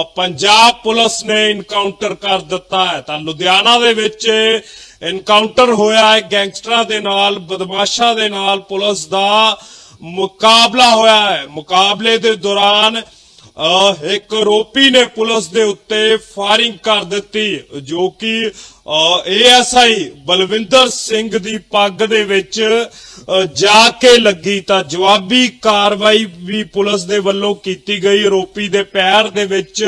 Punjab police ਨੇ encounter ਕਰ ਦਿੱਤਾ ਹੈ। ਤਾਂ ਲੁਧਿਆਣਾ ਦੇ ਵਿੱਚ ਇਨਕਾਊਂਟਰ ਹੋਇਆ ਹੈ। ਗੈਂਗਸਟਰਾਂ ਦੇ ਨਾਲ, ਬਦਮਾਸ਼ਾਂ ਦੇ ਨਾਲ ਪੁਲਿਸ ਦਾ ਮੁਕਾਬਲਾ ਹੋਇਆ ਹੈ। ਮੁਕਾਬਲੇ ਦੇ ਦੌਰਾਨ ਇੱਕ ਆਰੋਪੀ ਨੇ ਪੁਲਿਸ ਦੇ ਉੱਤੇ ਫਾਇਰਿੰਗ ਕਰ ਦਿੱਤੀ, ਜੋ ਕਿ ਏਐਸਆਈ ਬਲਵਿੰਦਰ ਸਿੰਘ ਦੀ ਪੱਗ ਦੇ ਵਿੱਚ ਜਾ ਕੇ ਲੱਗੀ ਤਾਂ ਜਵਾਬੀ ਕਾਰਵਾਈ ਵੀ ਪੁਲਿਸ ਦੇ ਵੱਲੋਂ ਕੀਤੀ ਗਈ। ਆਰੋਪੀ ਦੇ ਪੈਰ ਦੇ ਵਿੱਚ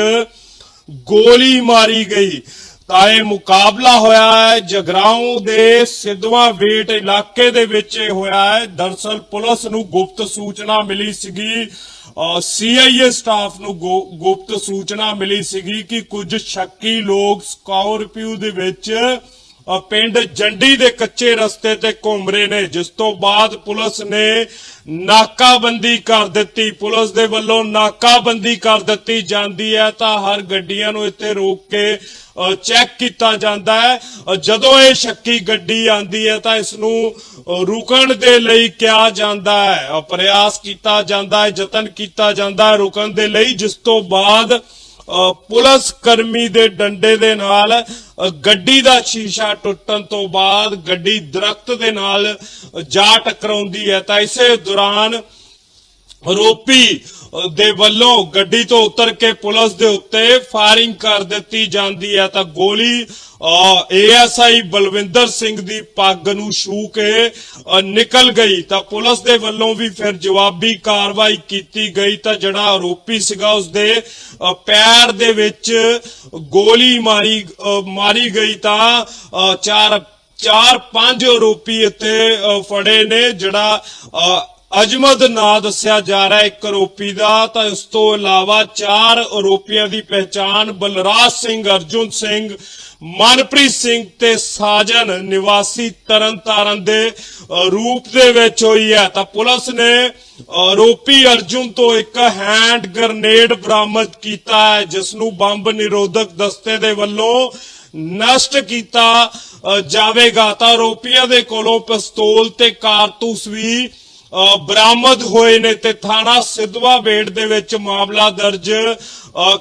ਗੋਲੀ ਮਾਰੀ ਗਈ। ਤਾਂ ਇਹ ਮੁਕਾਬਲਾ ਹੋਇਆ ਹੈ, ਜਗਰਾਉਂ ਦੇ ਸਿੱਧਵਾਂ ਵੇਟ ਇਲਾਕੇ ਦੇ ਵਿੱਚ ਇਹ ਹੋਇਆ ਹੈ। ਦਰਸਲ ਪੁਲਿਸ ਨੂੰ ਗੁਪਤ ਸੂਚਨਾ ਮਿਲੀ ਸੀਗੀ। ਸੀਆਈਏ ਸਟਾਫ ਨੂੰ ਗੁ- ਗੁਪਤ ਸੂਚਨਾ ਮਿਲੀ ਸੀਗੀ ਕਿ ਕੁਝ ਸ਼ੱਕੀ ਲੋਕ ਸਕਾਰਪੀਓ ਦੇ ਵਿੱਚ ਪਿੰਡ ਜੰਡੀ ਦੇ ਕੱਚੇ ਰਸਤੇ ਤੇ ਘੁੰਮ ਰਹੇ ਨੇ, ਜਿਸ ਤੋਂ ਬਾਅਦ ਪੁਲਿਸ ਨੇ ਨਾਕਾਬੰਦੀ ਕਰ ਦਿੱਤੀ। ਪੁਲਿਸ ਦੇ ਵੱਲੋਂ ਨਾਕਾਬੰਦੀ ਕਰ ਦਿੱਤੀ ਜਾਂਦੀ ਹੈ, ਤਾਂ ਹਰ ਗੱਡੀਆਂ ਨੂੰ ਇੱਥੇ ਰੋਕ ਕੇ ਚੈੱਕ ਕੀਤਾ ਜਾਂਦਾ ਹੈ। ਜਦੋਂ ਇਹ ਸ਼ੱਕੀ ਗੱਡੀ ਆਂਦੀ ਹੈ, ਤਾਂ ਇਸ ਨੂੰ ਰੁਕਣ ਦੇ ਲਈ ਕਿਹਾ ਜਾਂਦਾ ਹੈ। ਪ੍ਰਯਾਸ ਕੀਤਾ ਜਾਂਦਾ ਹੈ, ਯਤਨ ਕੀਤਾ ਜਾਂਦਾ ਹੈ ਰੁਕਣ ਦੇ ਲਈ, ਜਿਸ ਤੋਂ ਬਾਅਦ ਪੁਲਿਸ ਕਰਮੀ ਦੇ ਡੰਡੇ ਦੇ ਨਾਲ ਗੱਡੀ ਦਾ ਸ਼ੀਸ਼ਾ ਟੁੱਟਣ ਤੋਂ ਬਾਅਦ ਗੱਡੀ ਦਰਖਤ ਦੇ ਨਾਲ ਜਾ ਟਕਰਾਉਂਦੀ ਹੈ। ਤਾਂ ਇਸੇ ਦੌਰਾਨ ਆਰੋਪੀ ਦੇ ਵੱਲੋਂ ਗੱਡੀ ਤੋਂ ਉਤਰ ਕੇ ਪੁਲਿਸ ਦੇ ਉੱਤੇ ਫਾਇਰਿੰਗ ਕਰ ਦਿੱਤੀ ਜਾਂਦੀ ਹੈ। ਤਾਂ ਗੋਲੀ ਏਐਸਆਈ ਬਲਵਿੰਦਰ ਸਿੰਘ ਦੀ ਪੱਗ ਨੂੰ ਛੂ ਕੇ ਨਿਕਲ ਗਈ। ਤਾਂ ਪੁਲਿਸ ਦੇ ਵੱਲੋਂ ਵੀ ਫਿਰ ਜਵਾਬੀ ਕਾਰਵਾਈ ਕੀਤੀ ਗਈ। ਤਾਂ ਜਿਹੜਾ ਆਰੋਪੀ ਸੀਗਾ ਉਸਦੇ ਪੈਰ ਦੇ ਵਿੱਚ ਗੋਲੀ ਮਾਰੀ ਮਾਰੀ ਗਈ। ਤਾਂ ਚਾਰ ਚਾਰ ਪੰਜ ਆਰੋਪੀ ਇੱਥੇ ਫੜੇ ਨੇ। ਜਿਹੜਾ ਅ, ਅਜਮਦ ਨਾਂ ਦੱਸਿਆ ਜਾ ਰਿਹਾ ਹੈ ਇੱਕ ਆਰੋਪੀ ਦਾ, ਤਾਂ ਇਸ ਤੋਂ ਇਲਾਵਾ ਚਾਰ ਆਰੋਪੀਆਂ ਦੀ ਪਹਿਚਾਣ ਬਲਰਾਜ ਸਿੰਘ, ਅਰਜੁਨ ਸਿੰਘ, ਮਨਪ੍ਰੀਤ ਸਿੰਘ ਤੇ ਸਾਜਨ ਨਿਵਾਸੀ ਤਰਨਤਾਰਨ ਦੇ ਰੂਪ ਦੇ ਵਿੱਚ ਹੋਈ ਹੈ। ਤਾਂ ਪੁਲਿਸ ਨੇ ਆਰੋਪੀ ਅਰਜੁਨ ਤੋਂ ਇੱਕ ਹੈਂਡ ਗ੍ਰਨੇਡ ਬਰਾਮਦ ਕੀਤਾ ਹੈ, ਜਿਸ ਨੂੰ ਬੰਬ ਨਿਰੋਧਕ ਦਸਤੇ ਦੇ ਵੱਲੋਂ ਨਸ਼ਟ ਕੀਤਾ ਜਾਵੇਗਾ। ਤਾਂ ਆਰੋਪੀਆਂ ਦੇ ਕੋਲੋਂ ਪਿਸਤੌਲ ਤੇ ਕਾਰਤੂਸ ਵੀ ਬਰਾਮਦ ਹੋਏ ਨੇ ਤੇ ਥਾਣਾ ਸਿੱਧਵਾ ਬੇੜ ਦੇ ਵਿੱਚ ਮਾਮਲਾ ਦਰਜ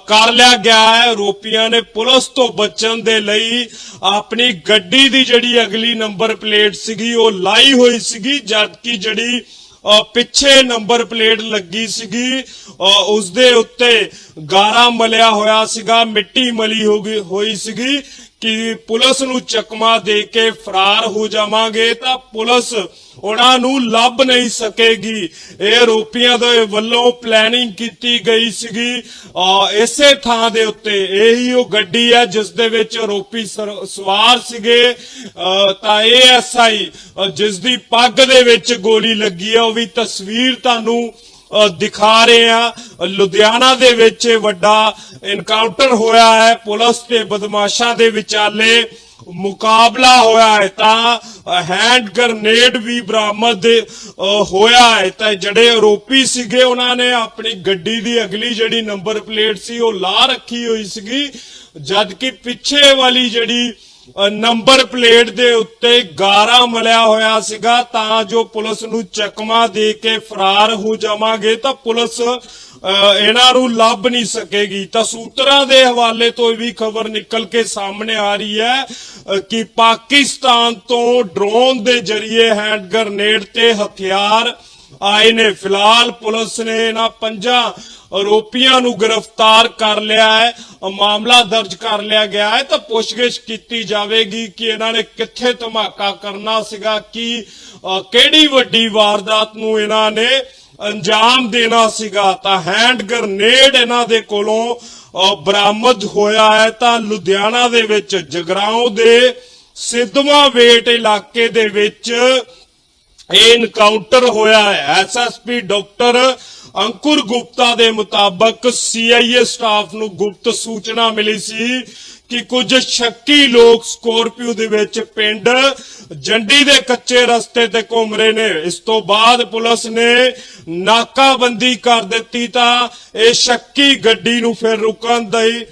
ਕਰ ਲਿਆ ਗਿਆ ਹੈ। ਆਰੋਪੀਆਂ ਨੇ ਪੁਲਿਸ ਤੋਂ ਬਚਣ ਦੇ ਲਈ ਆਪਣੀ ਗੱਡੀ ਦੀ ਜਿਹੜੀ ਅਗਲੀ ਨੰਬਰ ਪਲੇਟ ਸੀਗੀ ਉਹ ਲਾਈ ਹੋਈ ਸੀਗੀ ਜਦਕਿ ਜਿਹੜੀ ਪਿੱਛੇ ਨੰਬਰ ਪਲੇਟ ਲੱਗੀ ਸੀਗੀ ਅ, ਉਸ ਦੇ ਉੱਤੇ ਗਾਰਾ ਮਲਿਆ ਹੋਇਆ ਸੀਗਾ ਮਿੱਟੀ ਮਲੀ ਹੋ ਗਈ ਹੋਈ ਸੀਗੀ। ਕਿ ਪੁਲਿਸ ਨੂੰ ਚਕਮਾ ਦੇ ਕੇ ਫਰਾਰ ਹੋ ਜਾਵਾਂਗੇ ਤਾਂ ਪੁਲਿਸ ਉਹਨਾਂ ਨੂੰ ਲੱਭ ਨਹੀਂ ਸਕੇਗੀ। ਇਹ ਆਰੋਪੀਆਂ ਦੇ ਵੱਲੋਂ ਪਲੈਨਿੰਗ ਕੀਤੀ ਗਈ ਸੀਗੀ। ਅ, ਇਸੇ ਥਾਂ ਦੇ ਉੱਤੇ ਇਹੀ ਉਹ ਗੱਡੀ ਹੈ ਜਿਸ ਦੇ ਵਿੱਚ ਆਰੋਪੀ ਸਰ- ਸਵਾਰ ਸੀਗੇ। ਅ, ਤਾਂ ਏਐਸਆਈ ਜਿਸ ਦੀ ਪੱਗ ਦੇ ਵਿੱਚ ਗੋਲੀ ਲੱਗੀ ਹੈ ਉਹ ਵੀ ਤਸਵੀਰ ਤੁਹਾਨੂੰ ਦਿਖਾ ਰਹੇ ਆ ਲੁਧਿਆਣਾ ਦੇ ਵਿੱਚ ਵੱਡਾ ਇਨਕਾਊਂਟਰ ਹੋਇਆ ਹੈ। ਪੁਲਿਸ ਤੇ ਬਦਮਾਸ਼ਾਂ ਦੇ ਵਿਚਾਲੇ ਮੁਕਾਬਲਾ ਹੋਇਆ ਹੈ ਤਾਂ ਹੈਂਡ ਗ੍ਰਨੇਡ ਵੀ ਬਰਾਮਦ ਹੋਇਆ ਹੈ। ਤਾਂ ਜਿਹੜੇ ਆਰੋਪੀ ਸੀਗੇ, ਉਹਨਾਂ ਨੇ ਆਪਣੀ ਗੱਡੀ ਦੀ ਅਗਲੀ ਜਿਹੜੀ ਨੰਬਰ ਪਲੇਟ ਸੀ, ਉਹ ਲਾ ਰੱਖੀ ਹੋਈ ਸੀਗੀ। ਜਦ ਕਿ ਪਿੱਛੇ ਵਾਲੀ ਜਿਹੜੀ ਨੰਬਰ ਪਲੇਟ ਦੇ ਉੱਤੇ ਗਾਰਾ ਮਲਿਆ ਹੋਇਆ ਸੀਗਾ, ਤਾਂ ਜੋ ਪੁਲਿਸ ਨੂੰ ਚਕਮਾ ਦੇ ਕੇ ਫਰਾਰ ਹੋ ਜਾਵਾਂਗੇ, ਤਾਂ ਪੁਲਿਸ ਇਹਨਾਂ ਨੂੰ ਲੱਭ ਨਹੀਂ ਸਕੇਗੀ। ਤਾਂ ਸੂਤਰਾਂ ਦੇ ਹਵਾਲੇ ਤੋਂ ਇਹ ਵੀ ਖਬਰ ਨਿਕਲ ਕੇ ਸਾਹਮਣੇ ਆ ਰਹੀ ਹੈ ਕਿ ਪਾਕਿਸਤਾਨ ਤੋਂ ਡਰੋਨ ਦੇ ਜ਼ਰੀਏ ਹੈਂਡ ਗ੍ਰਨੇਡ ਤੇ ਹਥਿਆਰ ਆਏ ਨੇ ਫਿਲਹਾਲ ਪੁਲਿਸ ਨੇ ਇਹਨਾਂ ਪੰਜਾਂ ਆਰੋਪੀਆਂ ਨੂੰ ਗ੍ਰਿਫਤਾਰ ਕਰ ਲਿਆ ਹੈ ਅ, ਮਾਮਲਾ ਦਰਜ ਕਰ ਲਿਆ ਗਿਆ ਹੈ ਤਾਂ ਪੁੱਛਗਿੱਛ ਕੀਤੀ ਜਾਵੇਗੀ ਕਿ ਇਹਨਾਂ ਨੇ ਕਿੱਥੇ ਧਮਾਕਾ ਕਰਨਾ ਸੀਗਾ ਕਿ ਕਿਹੜੀ ਵੱਡੀ ਵਾਰਦਾਤ ਨੂੰ ਇਹਨਾਂ ਨੇ ਅੰਜਾਮ ਦੇਣਾ ਸੀਗਾ ਤਾਂ ਹੈਂਡ ਗ੍ਰਨੇਡ ਇਹਨਾਂ ਦੇ ਕੋਲੋਂ ਬਰਾਮਦ ਹੋਇਆ ਹੈ ਤਾਂ ਲੁਧਿਆਣਾ ਦੇ ਵਿੱਚ ਜਗਰਾਉਂ ਦੇ ਸਿੱਧਵਾਂ ਵੇਟ ਇਲਾਕੇ ਦੇ ਵਿੱਚ ਇਹ ਇਨਕਾਊਂਟਰ ਹੋਇਆ ਹੈ। ਐਸਐਸਪੀ ਡਾਕਟਰ ਅੰਕੁਰ ਗੁਪਤਾ ਦੇ ਮੁਤਾਬਕ ਸੀਆਈਏ ਸਟਾਫ ਨੂੰ ਗੁਪਤ ਸੂਚਨਾ ਮਿਲੀ ਸੀ ਕਿ ਕੁਝ ਸ਼ੱਕੀ ਲੋਕ ਸਕੋਰਪੀਓ ਦੇ ਵਿੱਚ ਪਿੰਡ ਜੰਡੀ ਦੇ ਕੱਚੇ ਰਸਤੇ ਤੇ ਘੁੰਮ ਰਹੇ ਨੇ। ਇਸ ਤੋਂ ਬਾਅਦ ਪੁਲਿਸ ਨੇ ਨਾਕਾਬੰਦੀ ਕਰ ਦਿੱਤੀ ਤਾਂ ਇਹ ਸ਼ੱਕੀ ਗੱਡੀ ਨੂੰ ਫਿਰ ਰੁਕਣ ਦੀ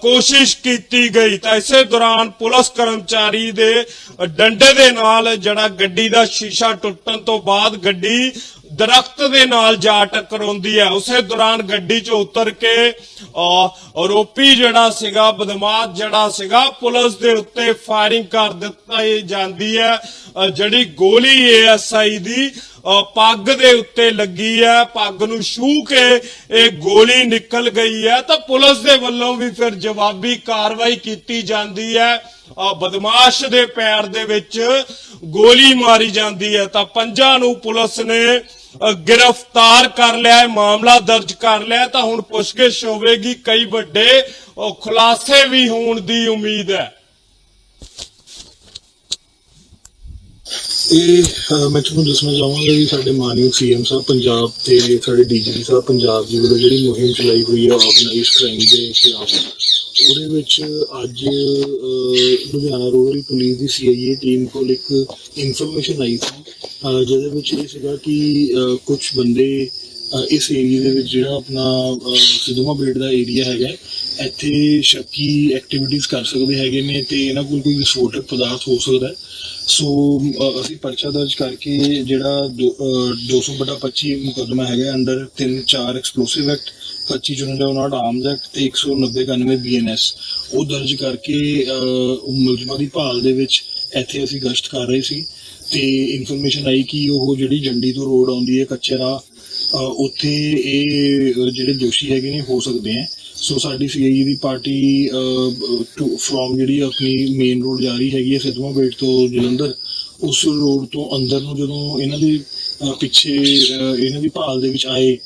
ਕੋਸ਼ਿਸ਼ ਕੀਤੀ ਗਈ ਤਾਂ ਇਸੇ ਦੌਰਾਨ ਪੁਲਿਸ ਕਰਮਚਾਰੀ ਦੇ ਡੰਡੇ ਦੇ ਨਾਲ ਜਿਹੜਾ ਗੱਡੀ ਦਾ ਸ਼ੀਸ਼ਾ ਟੁੱਟਣ ਤੋਂ ਬਾਅਦ ਗੱਡੀ ਦਰਖਤ ਦੇ ਨਾਲ ਜਾ ਟਕਰਾਉਂਦੀ ਹੈ। ਉਸੇ ਦੌਰਾਨ ਗੱਡੀ 'ਚ ਉਤਰ ਕੇ ਅਹ, ਆਰੋਪੀ ਜਿਹੜਾ ਸੀਗਾ ਬਦਮਾਸ਼ ਜਿਹੜਾ ਸੀਗਾ ਪੁਲਿਸ ਦੇ ਉੱਤੇ ਫਾਇਰਿੰਗ ਕਰ ਦਿੱਤਾ ਜਾਂਦੀ ਹੈ। ਜਿਹੜੀ ਗੋਲੀ ਏਐਸਆਈ ਦੀ ਪੱਗ ਦੇ ਉੱਤੇ ਲੱਗੀ ਹੈ ਪੱਗ ਨੂੰ ਛੂ ਕੇ ਇਹ ਗੋਲੀ ਨਿਕਲ ਗਈ ਹੈ ਤਾਂ ਪੁਲਿਸ ਦੇ ਵੱਲੋਂ ਵੀ ਫਿਰ ਜਵਾਬੀ ਕਾਰਵਾਈ ਕੀਤੀ ਜਾਂਦੀ ਹੈ ਬਦਮਾਸ਼ ਦੇ ਪੈਰ ਦੇ ਵਿੱਚ ਗੋਲੀ ਮਾਰੀ ਜਾਂਦੀ ਹੈ ਤਾਂ ਪੰਜਾਂ ਨੂੰ ਪੁਲਿਸ ਨੇ ਗ੍ਰਿਫਤਾਰ ਕਰ ਲਿਆ ਮਾਮਲਾ ਦਰਜ ਕਰ ਲਿਆ। ਤਾਂ ਹੁਣ ਪੁੱਛਗਿੱਛ ਹੋਵੇਗੀ, ਕਈ ਵੱਡੇ ਖੁਲਾਸੇ ਵੀ ਹੋਣ ਦੀ ਉਮੀਦ ਹੈ ਇਹ ਮੈਂ ਤੁਹਾਨੂੰ ਦੱਸਣਾ ਚਾਹਾਂਗਾ ਵੀ ਸਾਡੇ ਮਾਨਯੋਗ ਸੀਐਮ ਸਾਹਿਬ ਪੰਜਾਬ ਤੇ ਸਾਡੇ ਡੀਜੀਪੀ ਸਾਹਿਬ ਪੰਜਾਬ ਜੀ ਵੱਲੋਂ ਜਿਹੜੀ ਮੁਹਿੰਮ ਚਲਾਈ ਹੋਈ ਹੈ ਆਰਗੇਨਾਈਜ਼ਡ ਕ੍ਰਾਈਮ ਦੇ ਖਿਲਾਫ ਉਹਦੇ ਵਿੱਚ ਅੱਜ ਲੁਧਿਆਣਾ ਰੂਰਲ ਪੁਲਿਸ ਦੀ ਸੀਆਈਏ ਟੀਮ ਕੋਲ ਇੱਕ ਇਨਫੋਰਮੇਸ਼ਨ ਆਈ ਸੀ ਜਿਹਦੇ ਵਿੱਚ ਇਹ ਸੀਗਾ ਕਿ ਕੁਝ ਬੰਦੇ ਇਸ ਏਰੀਆ ਦੇ ਵਿੱਚ ਜਿਹੜਾ ਆਪਣਾ ਅਹ, ਸਿੱਧੂਮਾ ਬੇਟ ਦਾ ਏਰੀਆ ਹੈਗਾ ਇੱਥੇ ਸ਼ੱਕੀ ਐਕਟੀਵਿਟੀਜ਼ ਕਰ ਸਕਦੇ ਹੈਗੇ ਨੇ ਤੇ ਇਹਨਾਂ ਕੋਲ ਕੋਈ ਵਿਸਫੋਟਕ ਪਦਾਰਥ ਹੋ ਸਕਦਾ ਹੈ। ਸੋ ਅਸੀਂ ਪਰਚਾ ਦਰਜ ਕਰਕੇ ਜਿਹੜਾ ਦੋ- ਅ, 200 ਬਟਾ 25 ਮੁਕੱਦਮਾ ਹੈਗਾ ਅੰਡਰ 3 4 ਐਕਸਪਲੋਸਿਵ ਐਕਟ 25 ਜੁਨ ਨਾਟ ਆਰਮਜ਼ ਐਕਟ ਤੇ 190 91 ਬੀਐਨਐਸ ਉਹ ਦਰਜ ਕਰਕੇ ਮੁਲਜ਼ਮਾਂ ਦੀ ਭਾਲ ਦੇ ਵਿੱਚ ਇੱਥੇ ਅਸੀਂ ਗਸ਼ਤ ਕਰ ਰਹੇ ਸੀ ਤੇ ਇਨਫੋਰਮੇਸ਼ਨ ਆਈ ਕਿ ਉਹ ਜਿਹੜੀ ਜੰਡੀ ਤੋਂ ਰੋਡ ਆਉਂਦੀ ਹੈ ਕੱਚੇ ਰਾਹ ਉੱਥੇ ਇਹ ਜਿਹੜੇ ਦੋਸ਼ੀ ਹੈਗੇ ਨੇ ਹੋ ਸਕਦੇ ਹੈ। ਸੋ ਸਾਡੀ ਸੀਆਈਏ ਦੀ ਪਾਰਟੀ ਫਰੋਮ ਜਿਹੜੀ ਆਪਣੀ ਮੇਨ ਰੋਡ ਜਾ ਰਹੀ ਹੈਗੀ ਹੈ ਸਿੱਧਵਾਂ ਬੇਟ ਤੋਂ ਜਲੰਧਰ, ਉਸ ਰੋਡ ਤੋਂ ਅੰਦਰ ਨੂੰ ਜਦੋਂ ਇਹਨਾਂ ਦੇ ਪਿੱਛੇ ਇਹਨਾਂ ਦੀ ਭਾਲ ਦੇ ਵਿੱਚ ਆਏ,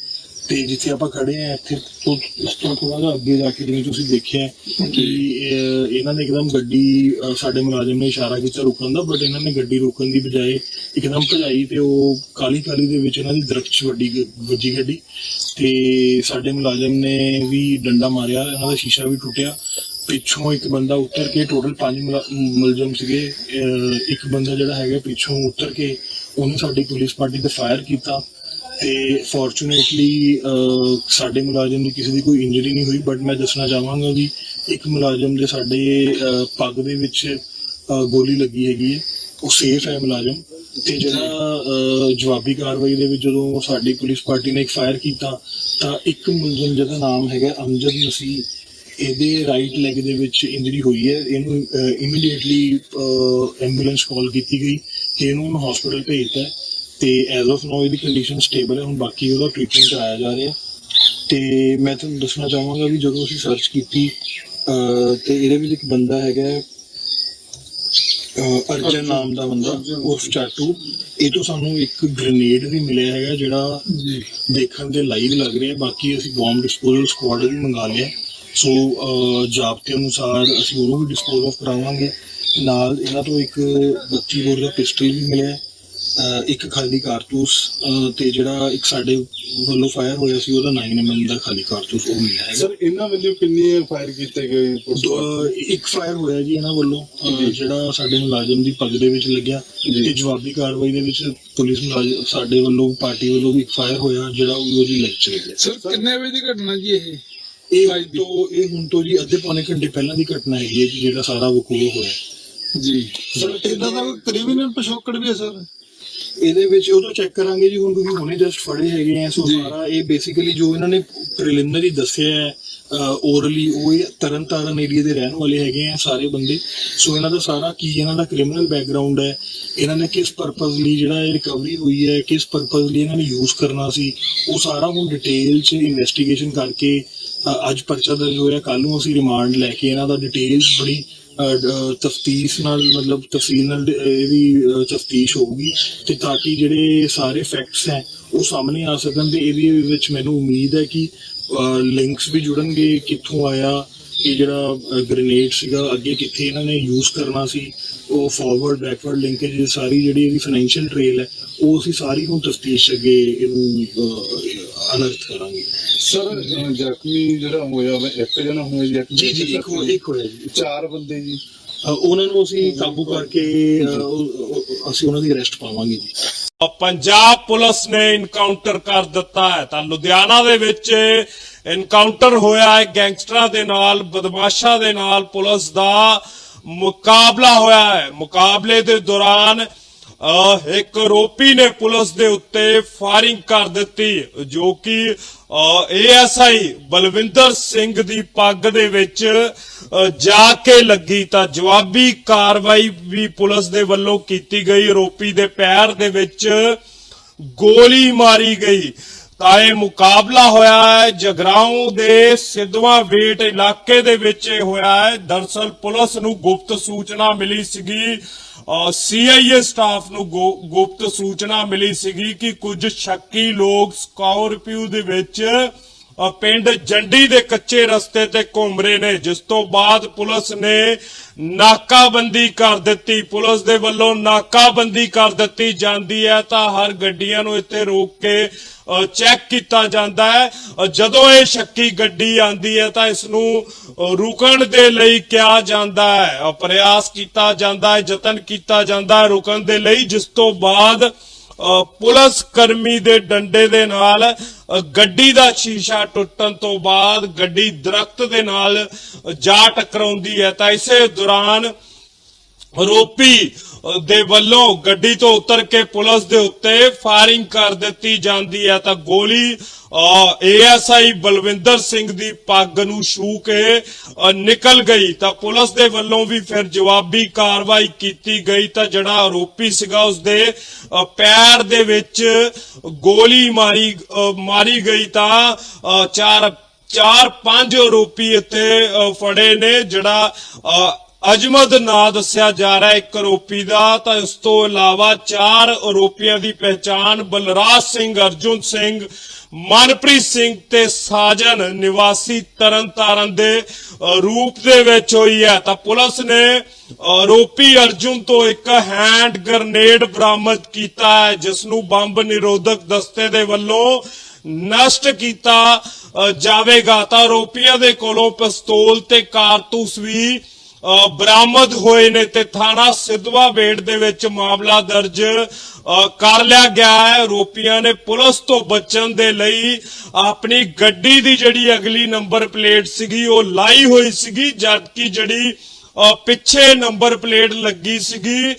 ਤੇ ਜਿੱਥੇ ਆਪਾਂ ਖੜੇ ਆ ਇੱਥੇ ਤੋਂ ਇਸ ਤੋਂ ਥੋੜਾ ਜਿਹਾ ਅੱਗੇ ਜਾ ਕੇ ਜਿਵੇਂ ਤੁਸੀਂ ਦੇਖਿਆ ਕਿ ਇਹਨਾਂ ਨੇ ਇੱਕਦਮ ਗੱਡੀ ਸਾਡੇ ਮੁਲਾਜ਼ਮ ਨੇ ਇਸ਼ਾਰਾ ਕੀਤਾ ਰੁਕਣ ਦਾ ਬਟ ਇਹਨਾਂ ਨੇ ਗੱਡੀ ਰੋਕਣ ਦੀ ਬਜਾਏ ਇੱਕਦਮ ਭਜਾਈ ਤੇ ਉਹ ਕਾਲੀ ਕਾਲੀ ਦੇ ਵਿੱਚ ਇਹਨਾਂ ਦੀ ਦਰਖਤ ਵੱਡੀ ਵੱਜੀ ਗੱਡੀ। ਤੇ ਸਾਡੇ ਮੁਲਾਜ਼ਮ ਨੇ ਵੀ ਡੰਡਾ ਮਾਰਿਆ, ਇਹਨਾਂ ਦਾ ਸ਼ੀਸ਼ਾ ਵੀ ਟੁੱਟਿਆ। ਪਿੱਛੋਂ ਇੱਕ ਬੰਦਾ ਉੱਤਰ ਕੇ ਟੋਟਲ ਪੰਜ ਮੁਲਜ਼ਮ ਸੀਗੇ। ਇੱਕ ਬੰਦਾ ਜਿਹੜਾ ਹੈਗਾ ਪਿੱਛੋਂ ਉੱਤਰ ਕੇ ਉਹਨੇ ਸਾਡੀ ਪੁਲਿਸ ਪਾਰਟੀ ਤੇ ਫਾਇਰ ਕੀਤਾ ਤੇ ਫੋਰਚੂਨੇਟਲੀ ਸਾਡੇ ਮੁਲਾਜ਼ਮ ਦੀ ਕਿਸੇ ਦੀ ਕੋਈ ਇੰਜਰੀ ਨਹੀਂ ਹੋਈ ਬਟ ਮੈਂ ਦੱਸਣਾ ਚਾਹਾਂਗਾ ਵੀ ਇੱਕ ਮੁਲਾਜ਼ਮ ਦੇ ਸਾਡੇ ਪੱਗ ਦੇ ਵਿੱਚ ਗੋਲੀ ਲੱਗੀ ਹੈਗੀ ਹੈ। ਉਹ ਸੇਫ ਹੈ ਮੁਲਾਜ਼ਮ। ਤੇ ਜਿਹੜਾ ਜਵਾਬੀ ਕਾਰਵਾਈ ਦੇ ਵਿੱਚ ਜਦੋਂ ਸਾਡੀ ਪੁਲਿਸ ਪਾਰਟੀ ਨੇ ਇੱਕ ਫਾਇਰ ਕੀਤਾ ਤਾਂ ਇੱਕ ਮੁਲਜ਼ਮ ਜਿਹਦਾ ਨਾਮ ਹੈਗਾ ਅਮਜਦ ਨਸੀ ਇਹਦੇ ਰਾਈਟ ਲੈਗ ਦੇ ਵਿੱਚ ਇੰਜਰੀ ਹੋਈ ਹੈ। ਇਹਨੂੰ ਇਮੀਡੀਏਟਲੀ ਐਂਬੂਲੈਂਸ ਕਾਲ ਕੀਤੀ ਗਈ ਤੇ ਇਹਨੂੰ ਹਸਪੀਟਲ ਭੇਜਤਾ ਹੈ ਤੇ ਐਜ਼ ਆਫ ਨਾਓ ਇਹਦੀ ਕੰਡੀਸ਼ਨ ਸਟੇਬਲ ਹੈ ਹੁਣ ਬਾਕੀ ਉਹਦਾ ਟ੍ਰੀਟਮੈਂਟ ਕਰਾਇਆ ਜਾ ਰਿਹਾ ਤੇ ਮੈਂ ਤੁਹਾਨੂੰ ਦੱਸਣਾ ਚਾਹਾਂਗਾ ਵੀ ਜਦੋਂ ਅਸੀਂ ਸਰਚ ਕੀਤੀ ਅਹ, ਤੇ ਇਹਦੇ ਵਿੱਚ ਇੱਕ ਬੰਦਾ ਹੈਗਾ ਅਰਜਨ ਨਾਮ ਦਾ ਬੰਦਾ ਉਸ ਚਾਟੂ। ਇਹ ਤੋਂ ਸਾਨੂੰ ਇੱਕ ਗ੍ਰੇਨੇਡ ਵੀ ਮਿਲਿਆ ਹੈਗਾ ਜਿਹੜਾ ਦੇਖਣ ਦੇ ਲਾਈਵ ਲੱਗ ਰਿਹਾ। ਬਾਕੀ ਅਸੀਂ ਬੰਬ ਡਿਸਪੋਜ਼ਲ ਸਕੁਆਡ ਵੀ ਮੰਗਾ ਲਿਆ। ਸੋ ਜਾਬਤੇ ਅਨੁਸਾਰ ਅਸੀਂ ਉਹਨੂੰ ਵੀ ਡਿਸਪੋਜ਼ ਆਫ ਕਰਾਵਾਂਗੇ। ਨਾਲ ਇਹਨਾਂ ਤੋਂ ਇੱਕ 32 ਬੋਰ ਦਾ ਪਿਸਟਲ ਵੀ ਮਿਲਿਆ। ਇੱਕ ਖਾਲੀ ਕਾਰਤੂਸ ਤੇ ਜਿਹੜਾ ਇੱਕ ਸਾਡੇ ਵੱਲੋਂ ਫਾਇਰ ਹੋਇਆ ਸੀ ਉਹਦਾ 9mm ਦਾ ਖਾਲੀ ਕਾਰਤੂਸ ਉਹ ਮਿਲਿਆ ਹੈਗਾ। ਸਰ ਇਹਨਾਂ ਵੱਲੋਂ ਕਿੰਨੇ ਫਾਇਰ ਕੀਤੇ ਗਏ ਇੱਕ ਫਾਇਰ ਹੋਇਆ ਜੀ ਇਹਨਾਂ ਵੱਲੋਂ ਜਿਹੜਾ ਸਾਡੇ ਮੁਲਾਜ਼ਮ ਦੀ ਪੱਗ ਦੇ ਵਿੱਚ ਲੱਗਿਆ। ਤੇ ਜਵਾਬੀ ਕਾਰਵਾਈ ਦੇ ਵਿੱਚ ਪੁਲਿਸ ਮੁਲਾਜ਼ਮ ਸਾਡੇ ਵੱਲੋਂ ਪਾਰਟੀ ਵੱਲੋਂ ਵੀ ਇੱਕ ਫਾਇਰ ਹੋਇਆ ਜਿਹੜਾ ਉਹਦੀ ਲੱਗ ਚ ਗਿਆ ਸਰ ਕਿੰਨੇ ਵਜੇ ਦੀ ਘਟਨਾ ਜੀ ਇਹ? ਇਹ ਤੋਂ ਇਹ ਹੁਣ ਤੋਂ ਜੀ ਅੱਧੇ ਪੌਣੇ ਘੰਟੇ ਪਹਿਲਾਂ ਦੀ ਘਟਨਾ ਹੈਗੀ ਹੈ ਜੀ ਜਿਹੜਾ ਸਾਰਾ ਵਕੂਆ ਹੋਇਆ। ਜੀ। ਸਰ ਇਹਦਾ ਦਾ ਕੋਈ ਕ੍ਰਿਮੀਨਲ ਪਿਛੋਕੜ ਵੀ ਹੈ ਸਰ। ਇਹਦੇ ਵਿੱਚ ਉਹ ਤਾਂ ਚੈੱਕ ਕਰਾਂਗੇ ਜੀ ਹੁਣ ਤੁਸੀਂ ਹੁਣੇ ਜਸਟ ਫੜੇ ਹੈਗੇ ਆ ਸੋ। ਸਾਰਾ ਇਹ ਬੇਸਿਕਲੀ ਜੋ ਇਹਨਾਂ ਨੇ ਪ੍ਰੀਲਿਮਿਨਰੀ ਦੱਸਿਆ ਹੈ ਓਰਲੀ ਉਹ ਇਹ ਤਰਨ ਤਾਰਨ ਏਰੀਆ ਦੇ ਰਹਿਣ ਵਾਲੇ ਹੈਗੇ ਆ ਸਾਰੇ ਬੰਦੇ ਸੋ ਇਹਨਾਂ ਦਾ ਸਾਰਾ ਕੀ ਇਹਨਾਂ ਦਾ ਕ੍ਰਿਮੀਨਲ ਬੈਕਗ੍ਰਾਉਂਡ ਹੈ ਇਹਨਾਂ ਨੇ ਕਿਸ ਪਰਪਸ ਲਈ ਜਿਹੜਾ ਇਹ ਰਿਕਵਰੀ ਹੋਈ ਹੈ ਕਿਸ ਪਰਪਸ ਲਈ ਇਹਨਾਂ ਨੇ ਯੂਜ਼ ਕਰਨਾ ਸੀ ਉਹ ਸਾਰਾ ਹੁਣ ਡਿਟੇਲ 'ਚ ਇਨਵੈਸਟੀਗੇਸ਼ਨ ਕਰਕੇ ਅੱਜ ਪਰਚਾ ਦਰਜ ਹੋਇਆ ਕੱਲ ਨੂੰ ਅਸੀਂ ਰਿਮਾਂਡ ਲੈ ਕੇ ਇਹਨਾਂ ਦਾ ਡਿਟੇਲਸ ਬੜੀ ਤਫਤੀਸ਼ ਨਾਲ, ਮਤਲਬ ਤਫਸੀਲ ਨਾਲ ਇਹ ਵੀ ਤਫਤੀਸ਼ ਹੋਊਗੀ ਤੇ ਤਾਂ ਕਿ ਜਿਹੜੇ ਸਾਰੇ ਫੈਕਟਸ ਹੈ, ਉਹ ਸਾਹਮਣੇ ਆ ਸਕਣ ਤੇ ਇਹਦੇ ਵਿੱਚ ਮੈਨੂੰ ਉਮੀਦ ਹੈ ਕਿ ਲਿੰਕਸ ਵੀ ਜੁੜਨਗੇ, ਕਿੱਥੋਂ ਆਇਆ ਇਹ ਜਿਹੜਾ ਗ੍ਰੇਨੇਡ ਸੀਗਾ ਅੱਗੇ ਕਿੱਥੇ ਇਹਨਾਂ ਨੇ ਯੂਜ਼ ਕਰਨਾ ਸੀ ਉਹ ਫਾਰਵਰਡ ਬੈਕਵਰਡ ਲਿੰਕੇਜ ਸਾਰੀ ਜਿਹੜੀ ਇਹਦੀ ਫਾਈਨੈਂਸ਼ੀਅਲ ਟ੍ਰੇਲ ਹੈ ਉਹ ਅਸੀਂ ਸਾਰੀ ਹੁਣ ਤਫਤੀਸ਼ ਅੱਗੇ ਇਹਨੂੰ ਅਨਰਥ ਕਰਾਂਗੇ। ਸਰ ਜ਼ਖਮੀ ਜਿਹੜਾ ਹੋਇਆ ਵਾ ਇੱਕ ਜਣਾ ਹੋਇਆ ਜੀ ਜੀ ਜੀ ਇੱਕ ਹੋ- ਇੱਕ ਹੋਇਆ ਜੀ। ਚਾਰ ਬੰਦੇ ਜੀ। ਉਹਨਾਂ ਨੂੰ ਅਸੀਂ ਕਾਬੂ ਕਰਕੇ ਅਸੀਂ ਉਹਨਾਂ ਦੀ ਅਰੈਸਟ ਪਾਵਾਂਗੇ ਜੀ। ਪੰਜਾਬ ਪੁਲਿਸ ਨੇ ਇਨਕਾਊਂਟਰ ਕਰ ਦਿੱਤਾ ਹੈ। ਤਾਂ ਲੁਧਿਆਣਾ ਦੇ ਵਿੱਚ ਇਨਕਾਊਂਟਰ ਹੋਇਆ ਹੈ। ਗੈਂਗਸਟਰਾਂ ਦੇ ਨਾਲ, ਬਦਮਾਸ਼ਾਂ ਦੇ ਨਾਲ ਪੁਲਿਸ ਦਾ ਮੁਕਾਬਲਾ ਹੋਇਆ ਹੈ। ਮੁਕਾਬਲੇ ਦੇ ਦੌਰਾਨ ਇੱਕ ਆਰੋਪੀ ਨੇ ਪੁਲਿਸ ਦੇ ਉੱਤੇ ਫਾਇਰਿੰਗ ਕਰ ਦਿੱਤੀ, ਜੋ ਕਿ ਏਐਸਆਈ ਬਲਵਿੰਦਰ ਸਿੰਘ ਦੀ ਪੱਗ ਦੇ ਵਿੱਚ ਜਾ ਕੇ ਲੱਗੀ ਤਾਂ ਜਵਾਬੀ ਕਾਰਵਾਈ ਵੀ ਪੁਲਿਸ ਦੇ ਵੱਲੋਂ ਕੀਤੀ ਗਈ। ਆਰੋਪੀ ਦੇ ਪੈਰ ਦੇ ਵਿੱਚ ਗੋਲੀ ਮਾਰੀ ਗਈ। ਤਾਂ ਇਹ ਮੁਕਾਬਲਾ ਹੋਇਆ ਹੈ, ਜਗਰਾਉਂ ਦੇ ਸਿੱਧਵਾਂ ਵੇਟ ਇਲਾਕੇ ਦੇ ਵਿੱਚ ਇਹ ਹੋਇਆ ਹੈ। ਦਰਸਲ ਪੁਲਿਸ ਨੂੰ ਗੁਪਤ ਸੂਚਨਾ ਮਿਲੀ ਸੀਗੀ। ਸੀਆਈਏ ਸਟਾਫ ਨੂੰ ਗੁ- ਗੁਪਤ ਸੂਚਨਾ ਮਿਲੀ ਸੀਗੀ ਕਿ ਕੁਝ ਸ਼ੱਕੀ ਲੋਕ ਸਕਾਰਪੀਓ ਦੇ ਵਿੱਚ ਪਿੰਡ ਜੰਡੀ ਦੇ ਕੱਚੇ ਰਸਤੇ ਤੇ ਘੁੰਮ ਰਹੇ ਨੇ, ਜਿਸ ਤੋਂ ਬਾਅਦ ਪੁਲਿਸ ਨੇ ਨਾਕਾਬੰਦੀ ਕਰ ਦਿੱਤੀ। ਪੁਲਿਸ ਦੇ ਵੱਲੋਂ ਨਾਕਾਬੰਦੀ ਕਰ ਦਿੱਤੀ ਜਾਂਦੀ ਹੈ, ਤਾਂ ਹਰ ਗੱਡੀਆਂ ਨੂੰ ਇੱਥੇ ਰੋਕ ਕੇ ਚੈੱਕ ਕੀਤਾ ਜਾਂਦਾ ਹੈ। ਜਦੋਂ ਇਹ ਸ਼ੱਕੀ ਗੱਡੀ ਆਂਦੀ ਹੈ, ਤਾਂ ਇਸ ਨੂੰ ਰੁਕਣ ਦੇ ਲਈ ਕਿਹਾ ਜਾਂਦਾ ਹੈ। ਪ੍ਰਯਾਸ ਕੀਤਾ ਜਾਂਦਾ ਹੈ, ਯਤਨ ਕੀਤਾ ਜਾਂਦਾ ਹੈ ਰੁਕਣ ਦੇ ਲਈ, ਜਿਸ ਤੋਂ ਬਾਅਦ ਪੁਲਿਸ ਕਰਮੀ ਦੇ ਡੰਡੇ ਦੇ ਨਾਲ ਗੱਡੀ ਦਾ ਸ਼ੀਸ਼ਾ ਟੁੱਟਣ ਤੋਂ ਬਾਅਦ ਗੱਡੀ ਦਰਖਤ ਦੇ ਨਾਲ ਜਾ ਟਕਰਾਉਂਦੀ ਹੈ। ਤਾਂ ਇਸੇ ਦੌਰਾਨ ਆਰੋਪੀ ਦੇ ਵੱਲੋਂ ਗੱਡੀ ਤੋਂ ਉਤਰ ਕੇ ਪੁਲਿਸ ਦੇ ਉੱਤੇ ਫਾਇਰਿੰਗ ਕਰ ਦਿੱਤੀ ਜਾਂਦੀ ਹੈ। ਤਾਂ ਗੋਲੀ ਏਐਸਆਈ ਬਲਵਿੰਦਰ ਸਿੰਘ ਦੀ ਪੱਗ ਨੂੰ ਛੂ ਕੇ ਨਿਕਲ ਗਈ। ਤਾਂ ਪੁਲਿਸ ਦੇ ਵੱਲੋਂ ਵੀ ਫਿਰ ਜਵਾਬੀ ਕਾਰਵਾਈ ਕੀਤੀ ਗਈ। ਤਾਂ ਜਿਹੜਾ ਆਰੋਪੀ ਸੀਗਾ ਉਸਦੇ ਪੈਰ ਦੇ ਵਿੱਚ ਗੋਲੀ ਮਾਰੀ ਮਾਰੀ ਗਈ ਤਾਂ ਚਾਰ ਚਾਰ ਪੰਜ ਆਰੋਪੀ ਇੱਥੇ ਫੜੇ ਨੇ। ਜਿਹੜਾ ਅ, ਅਜਮਦ ਨਾਂ ਦੱਸਿਆ ਜਾ ਰਿਹਾ ਹੈ ਇੱਕ ਆਰੋਪੀ ਦਾ, ਤਾਂ ਇਸ ਤੋਂ ਇਲਾਵਾ ਚਾਰ ਆਰੋਪੀਆਂ ਦੀ ਪਹਿਚਾਣ ਬਲਰਾਜ ਸਿੰਘ, ਅਰਜੁਨ ਸਿੰਘ, ਮਨਪ੍ਰੀਤ ਸਿੰਘ ਤੇ ਸਾਜਨ ਨਿਵਾਸੀ ਤਰਨਤਾਰਨ ਦੇ ਰੂਪ ਦੇ ਵਿੱਚ ਹੋਈ ਹੈ। ਤਾਂ ਪੁਲਿਸ ਨੇ ਆਰੋਪੀ ਅਰਜੁਨ ਤੋਂ ਇੱਕ ਹੈਂਡ ਗ੍ਰਨੇਡ ਬਰਾਮਦ ਕੀਤਾ ਹੈ, ਜਿਸ ਨੂੰ ਬੰਬ ਨਿਰੋਧਕ ਦਸਤੇ ਦੇ ਵੱਲੋਂ ਨਸ਼ਟ ਕੀਤਾ ਜਾਵੇਗਾ। ਤਾਂ ਆਰੋਪੀਆਂ ਦੇ ਕੋਲੋਂ ਪਿਸਤੌਲ ਤੇ ਕਾਰਤੂਸ ਵੀ ਬਰਾਮਦ ਹੋਏ ਨੇ ਤੇ ਥਾਣਾ ਸਿੱਧਵਾ ਬੇੜ ਦੇ ਵਿੱਚ ਮਾਮਲਾ ਦਰਜ ਕਰ ਲਿਆ ਗਿਆ ਹੈ। ਆਰੋਪੀਆਂ ਨੇ ਪੁਲਿਸ ਤੋਂ ਬਚਣ ਦੇ ਲਈ ਆਪਣੀ ਗੱਡੀ ਦੀ ਜਿਹੜੀ ਅਗਲੀ ਨੰਬਰ ਪਲੇਟ ਸੀਗੀ ਉਹ ਲਾਈ ਹੋਈ ਸੀਗੀ ਜਦਕਿ ਜਿਹੜੀ ਪਿੱਛੇ ਨੰਬਰ ਪਲੇਟ ਲੱਗੀ ਸੀਗੀ ਅ,